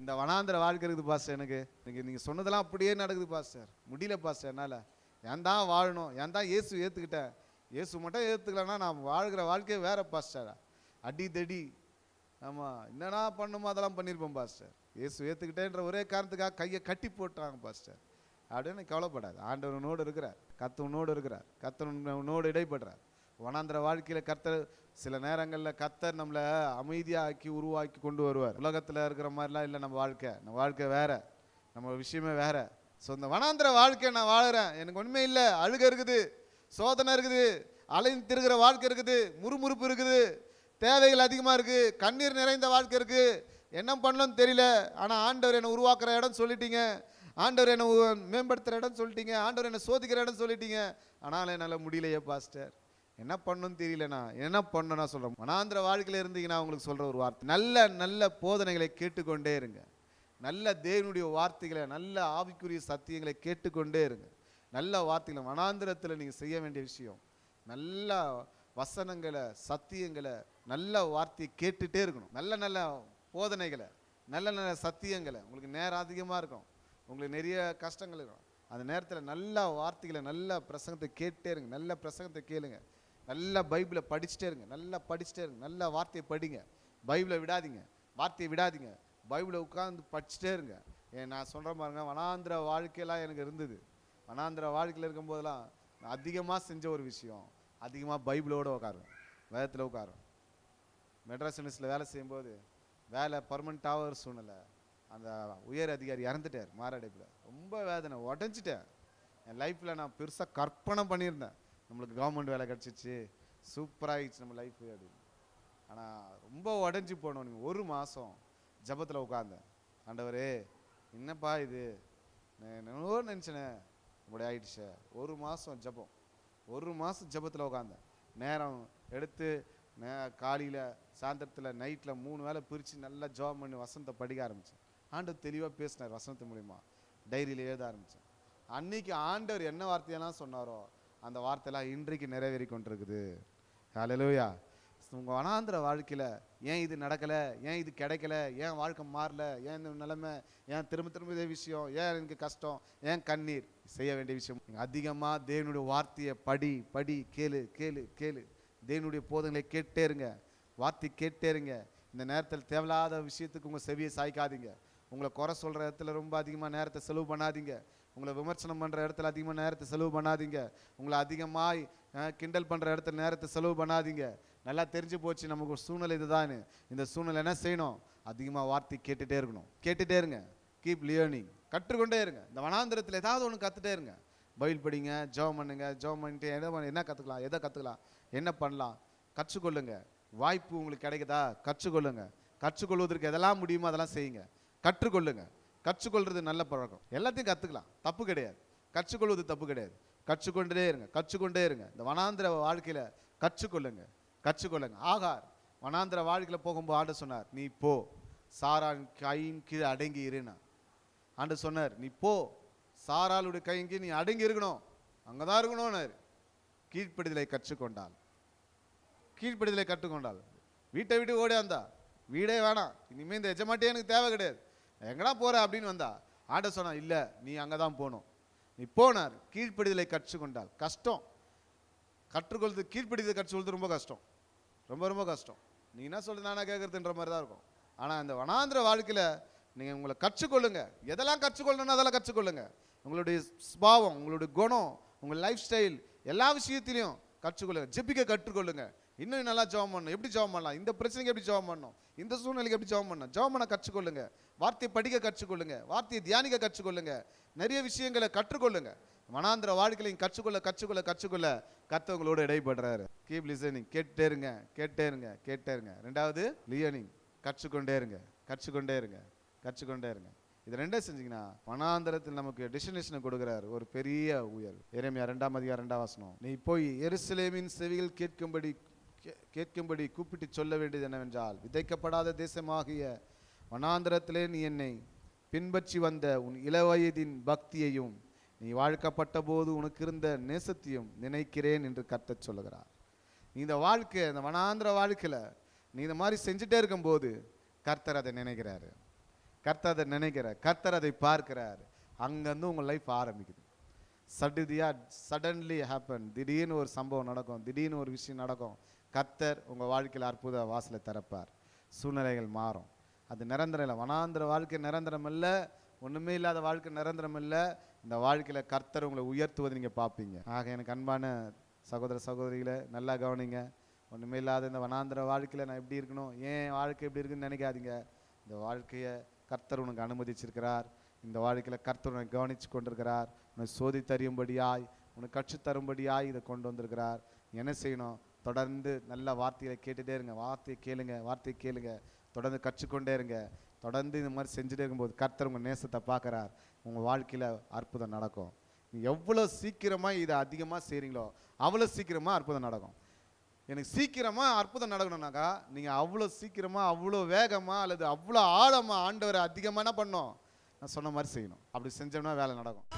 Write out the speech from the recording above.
இந்த வனாந்திர வாழ்க்கை இருக்குது பாஸ்டர் எனக்கு. எனக்கு நீங்கள் சொன்னதெல்லாம் அப்படியே நடக்குது பாஸ்டர் முடியல பாஸ்டர் என்னால். ஏன் தான் வாழணும்? ஏன் தான் இயேசு ஏற்றுக்கிட்டேன் இயேசு மட்டும் ஏற்றுக்கலன்னா நான் வாழ்கிற வாழ்க்கையே வேறு பாஸ்டர் அடி தடி ஆமாம் என்னென்னா பண்ணுமோ அதெல்லாம் பண்ணியிருப்போம் பாஸ்டர் இயேசு ஏற்றுக்கிட்டேன்ற ஒரே காரணத்துக்காக கையை கட்டி போட்டாங்க பாஸ்டர் அப்படின்னு கவலைப்படாது. ஆண்டவனோடு இருக்கிறார். கத்தவனோடு இருக்கிறார். கத்தவனோடு இடைப்படுறார். வனாந்திர வாழ்க்கையில் கர்த்தர் சில நேரங்களில் கர்த்தர் நம்மளை அமைதியாக்கி உருவாக்கி கொண்டு வருவார். உலகத்தில் இருக்கிற மாதிரிலாம் இல்லை நம்ம வாழ்க்கை. நம்ம வாழ்க்கை வேற. நம்ம விஷயமே வேற. ஸோ இந்த வனாந்திர வாழ்க்கை நான் வாழ்கிறேன் எனக்கு ஒன்றுமே இல்லை. அழுக இருக்குது. சோதனை இருக்குது. அலைந்து திருகிற வாழ்க்கை இருக்குது. முறுமுறுப்பு இருக்குது. தேவைகள் அதிகமாக இருக்குது கண்ணீர் நிறைந்த வாழ்க்கை இருக்குது என்ன பண்ணணும்னு தெரியல. ஆனால் ஆண்டவர் என்னை உருவாக்குற இடம் சொல்லிட்டீங்க. ஆண்டவர் என்னை மேம்படுத்துகிற இடம் சொல்லிட்டீங்க. ஆண்டவர் என்னை சோதிக்கிற இடம் சொல்லிட்டீங்க. ஆனால் என்னால் முடியலையே பாஸ்டர். என்ன பண்ணணும்னு தெரியலண்ணா என்ன பண்ணணும் சொல்கிறேன் மனாந்திர வாழ்க்கையில் இருந்தீங்கன்னா உங்களுக்கு சொல்கிற ஒரு வார்த்தை. நல்ல நல்ல போதனைகளை கேட்டுக்கொண்டே இருங்க. நல்ல தேவனுடைய வார்த்தைகளை நல்ல ஆவிக்குரிய சத்தியங்களை கேட்டுக்கொண்டே இருங்க. நல்ல வார்த்தைகளை மனாந்திரத்தில் நீங்கள் செய்ய வேண்டிய விஷயம். நல்ல வசனங்களை சத்தியங்களை நல்ல வார்த்தையை கேட்டுகிட்டே இருக்கணும். நல்ல நல்ல போதனைகளை நல்ல நல்ல சத்தியங்களை. உங்களுக்கு நேரம் அதிகமாக இருக்கும். உங்களுக்கு நிறைய கஷ்டங்கள் இருக்கும். அந்த நேரத்தில் நல்ல வார்த்தைகளை நல்ல பிரசங்கத்தை கேட்டே இருங்க. நல்ல பிரசங்கத்தை கேளுங்க. நல்லா பைபிளை படிச்சுட்டே இருங்க. நல்லா படிச்சுட்டே இருங்க. நல்ல வார்த்தையை படிங்க. பைபிளை விடாதீங்க. வார்த்தையை விடாதீங்க. பைபிளை உட்காந்து படிச்சுட்டே இருங்க. ஏன் நான் சொல்கிற பாருங்க வனாந்திர வாழ்க்கையெல்லாம் எனக்கு இருந்தது. வனாந்திர வாழ்க்கையில் இருக்கும்போதெல்லாம் நான் அதிகமாக செஞ்ச ஒரு விஷயம். அதிகமாக பைபிளோடு உட்காருவேன். வேதத்தில் உட்காருவேன். மெட்ராஸ் யூனிவர்சிட்டியில் வேலை செய்யும்போது வேலை பர்மனெண்ட்டாக ஒரு சூழ்நிலை. அந்த உயர் அதிகாரி இறந்துட்டார் மாரடைப்பில். ரொம்ப வேதனை. உடஞ்சிட்டேன். என் லைஃப்பில் நான் பெருசாக கற்பனை பண்ணியிருந்தேன். நம்மளுக்கு கவர்மெண்ட் வேலை கிடச்சிச்சு. சூப்பராகிடுச்சு நம்ம லைஃப் அப்படின்னு. ஆனால் ரொம்ப உடஞ்சி போனோம் நீங்கள் ஒரு மாதம் ஜபத்தில் உட்காந்தேன் ஆண்டவரே என்னப்பா இது? நான் என்னவோ இப்படி ஆயிடுச்சே. ஒரு மாதம் ஜபம். ஒரு மாதம் ஜபத்தில் உட்காந்தேன் நேரம் எடுத்து நே காலையில் சாயந்தரத்தில் நைட்டில் மூணு வேளை பிரித்து நல்லா ஜாப் பண்ணி வசந்தத்தை படிக்க ஆரம்பித்தேன் ஆண்டவர் தெளிவாக பேசினார் வசனத்து மூலிமா டைரியில் எழுத ஆரம்பித்தேன் அன்னைக்கு ஆண்டவர் என்ன வார்த்தையெல்லாம் சொன்னாரோ அந்த வார்த்தைலாம் இன்றைக்கு நிறைவேறி கொண்டிருக்குது. ஹalleluya உங்கள் வனாந்திர வாழ்க்கையில் ஏன் இது நடக்கலை? ஏன் இது கிடைக்கல? ஏன் வாழ்க்கை மாறல? ஏன் இந்த நிலைமை? ஏன் திரும்ப திரும்ப இதே விஷயம்? ஏன் எனக்கு கஷ்டம்? ஏன் கண்ணீர்? செய்ய வேண்டிய விஷயம். அதிகமாக தேவனுடைய வார்த்தையை படி படி கேளு கேளு கேளு. தேவனுடைய போதங்களை கேட்டே இருங்க. வார்த்தை கேட்டே இருங்க. இந்த நேரத்தில் தேவையில்லாத விஷயத்துக்கு உங்கள் செவியை சாய்க்காதீங்க. உங்களை குறை சொல்கிற இடத்துல ரொம்ப அதிகமாக நேரத்தை செலவு பண்ணாதீங்க. உங்களை விமர்சனம் பண்ணுற இடத்துல அதிகமாக நேரத்தை செலவு பண்ணாதீங்க. உங்களை அதிகமாக கிண்டல் பண்ணுற இடத்துல நேரத்தை செலவு பண்ணாதீங்க. நல்லா தெரிஞ்சு போச்சு நமக்கு ஒரு சூழ்நிலை இதுதான் இந்த சூழ்நிலை என்ன செய்யணும்? அதிகமாக வார்த்தை கேட்டுகிட்டே இருக்கணும். கேட்டுகிட்டே இருங்க. கீப் லியர்னிங் கற்றுக்கொண்டே இருங்க. இந்த வனாந்திரத்தில் ஏதாவது ஒன்று கற்றுட்டே இருங்க. பைபிள் படிங்க ஜெபம் பண்ணுங்க ஜெபம் பண்ணிட்டு என்ன என்ன கற்றுக்கலாம் எதை கற்றுக்கலாம் என்ன பண்ணலாம் கற்றுக்கொள்ளுங்க. வாய்ப்பு உங்களுக்கு கிடைக்குதா? கற்றுக்கொள்ளுங்க. கற்றுக்கொள்வதற்கு எதெல்லாம் முடியுமோ அதெல்லாம் செய்யுங்க. கற்றுக்கொள்ளுங்க. கற்றுக்கொள்றது நல்ல பழக்கம். எல்லாத்தையும் கற்றுக்கலாம் தப்பு கிடையாது. கற்றுக்கொள்வது தப்பு கிடையாது. கற்றுக்கொண்டே இருங்க கற்றுக்கொண்டே இருங்க. இந்த வனாந்திர வாழ்க்கையில் கற்றுக்கொள்ளுங்க கற்றுக்கொள்ளுங்க. ஆகார் வனாந்திர வாழ்க்கையில் போகும்போது ஆண்டு சொன்னார் நீ போ. சாரான் கையின் கீழே அடங்கி இருனா. ஆண்டு சொன்னார் நீ போ. சாராளுடைய கையின் கீழ் நீ அடங்கி இருக்கணும். அங்கே தான் இருக்கணும்னார். கீழ்ப்படுதலை கற்றுக்கொண்டாள். கீழ்ப்படுதலை கற்றுக்கொண்டாள். வீட்டை விட்டு ஓடி வந்தா. வீடே வேணாம். இனிமேல் இந்த எஜமாட்டியே எனக்கு தேவை கிடையாது. எங்கடா போற அப்படின்னு வந்தா ஆண்ட சொன்னா இல்லை நீ அங்கே தான் போகணும் நீ போனார் கீழ்ப்படிதலை கற்றுக்கொண்டால் கஷ்டம். கற்றுக்கொள்வது கீழ்ப்படிதலை கற்றுக்கொள்வது ரொம்ப கஷ்டம். ரொம்ப ரொம்ப கஷ்டம். நீ என்ன சொல்றது நானா கேட்கறதுன்ற மாதிரி தான் இருக்கும். ஆனால் இந்த வனாந்திர வாழ்க்கையில் நீங்கள் உங்களை கற்றுக்கொள்ளுங்க. எதெல்லாம் கற்றுக்கொள்ளணும் அதெல்லாம் கற்றுக்கொள்ளுங்க. உங்களுடைய ஸ்பாவம் உங்களுடைய குணம் உங்கள் லைஃப் ஸ்டைல் எல்லா விஷயத்திலையும் கற்றுக்கொள்ளுங்க. ஜெபிக்க கற்றுக்கொள்ளுங்க. இன்னும் நல்லா ஜெபம் பண்ணணும் எப்படி ஜெபம் பண்ணலாம்? இந்த பிரச்சனைக்கு எப்படி ஜெபம் பண்ணணும் இந்த சூழ்நிலைக்கு எப்படி ஜெபம் பண்ணணும் ஜெபம் பண்ண கற்றுக்கொள்ளுங்க. வார்த்தையை படிக்க கற்றுக்கொள்ளுங்க. வார்த்தையை தியானிக்க கற்றுக்கொள்ளுங்க. நிறைய விஷயங்களை கற்றுக்கொள்ளுங்க. மனாந்திர வாழ்க்கையிலையும் கற்றுக்கொள்ள கற்றுக்கொள்ள கற்றுக்கொள்ள கத்தவங்களோட இடைப்படுறாரு. கீப் லிசனிங் கேட்டே இருங்க கேட்டே இருங்க கேட்டே இருங்க. ரெண்டாவது லியனிங் கற்றுக்கொண்டே இருங்க கற்றுக்கொண்டே இருங்க கற்றுக்கொண்டே இருங்க. இது ரெண்டே செஞ்சீங்கன்னா மனாந்திரத்தில் நமக்கு டெஸ்டினேஷனை கொடுக்குறாரு. ஒரு பெரிய உயர். இறைமையா ரெண்டாம் அதிகாரம் ரெண்டாம் வசனம். நீ போய் எருசலேமின் செவிகள் கேட்கும்படி கேட்கும்படி கூப்பிட்டு சொல்ல வேண்டியது என்னவென்றால் விதைக்கப்படாத தேசமாகிய வனாந்திரத்திலே நீ என்னை பின்பற்றி வந்த உன் இளவயதின் பக்தியையும் நீ வாழ்க்கப்பட்ட போது உனக்கு இருந்த நேசத்தையும் நினைக்கிறேன் என்று கர்த்தர் சொல்லுகிறார். நீ இந்த வாழ்க்கை இந்த வனாந்திர வாழ்க்கையில் நீ இந்த மாதிரி செஞ்சுட்டே இருக்கும்போது கர்த்தர் அதை நினைக்கிறாரு. கர்த்தர் அதை நினைக்கிறார். கர்த்தர் அதை பார்க்கிறார். அங்கேருந்து உங்கள் லைஃப் ஆரம்பிக்குது. சடுதியாக சடன்லி ஹேப்பன் திடீர்னு ஒரு சம்பவம் நடக்கும். திடீர்னு ஒரு விஷயம் நடக்கும். கர்த்தர் உங்கள் வாழ்க்கையில் அற்புத வாசலை திறப்பார். சூழ்நிலைகள் மாறும். அது நிரந்தரம் இல்லை. வனாந்திர வாழ்க்கை நிரந்தரம் இல்லை. ஒன்றுமே இல்லாத வாழ்க்கை நிரந்தரம் இல்லை. இந்த வாழ்க்கையில் கர்த்தர் உங்களை உயர்த்துவது நீங்கள் பார்ப்பீங்க. ஆக எனக்கு அன்பான சகோதர சகோதரிகளை நல்லா கவனிங்க. ஒன்றுமே இல்லாத இந்த வனாந்திர வாழ்க்கையில் நான் எப்படி இருக்கணும்? ஏன் வாழ்க்கை எப்படி இருக்குன்னு நினைக்காதீங்க. இந்த வாழ்க்கையை கர்த்தர் உனக்கு அனுமதிச்சிருக்கிறார். இந்த வாழ்க்கையில் கர்த்தர் உன்னை கவனித்து கொண்டிருக்கிறார். உன்னை சோதி உனக்கு கற்று தரும்படியாய் இதை கொண்டு வந்திருக்கிறார். என்ன செய்யணும்? தொடர்ந்து நல்ல வார்த்தைகளை கேட்டுட்டே இருங்க. வார்த்தையை கேளுங்க வார்த்தையை கேளுங்க. தொடர்ந்து கற்றுக்கொண்டே இருங்க. தொடர்ந்து இந்த மாதிரி செஞ்சுட்டே இருக்கும்போது கர்த்தர் உங்கள் நேசத்தை பார்க்குறார். உங்கள் வாழ்க்கையில் அற்புதம் நடக்கும். எவ்வளோ சீக்கிரமாக இதை அதிகமாக செய்கிறீங்களோ அவ்வளோ சீக்கிரமாக அற்புதம் நடக்கும். எனக்கு சீக்கிரமாக அற்புதம் நடக்கணும்னாக்கா நீங்கள் அவ்வளோ சீக்கிரமாக அவ்வளோ வேகமாக அல்லது அவ்வளோ ஆழமாக ஆண்டவரை அதிகமாக என்ன பண்ணணும் நான் சொன்ன மாதிரி செய்யணும். அப்படி செஞ்சோம்னா வேலை நடக்கும்.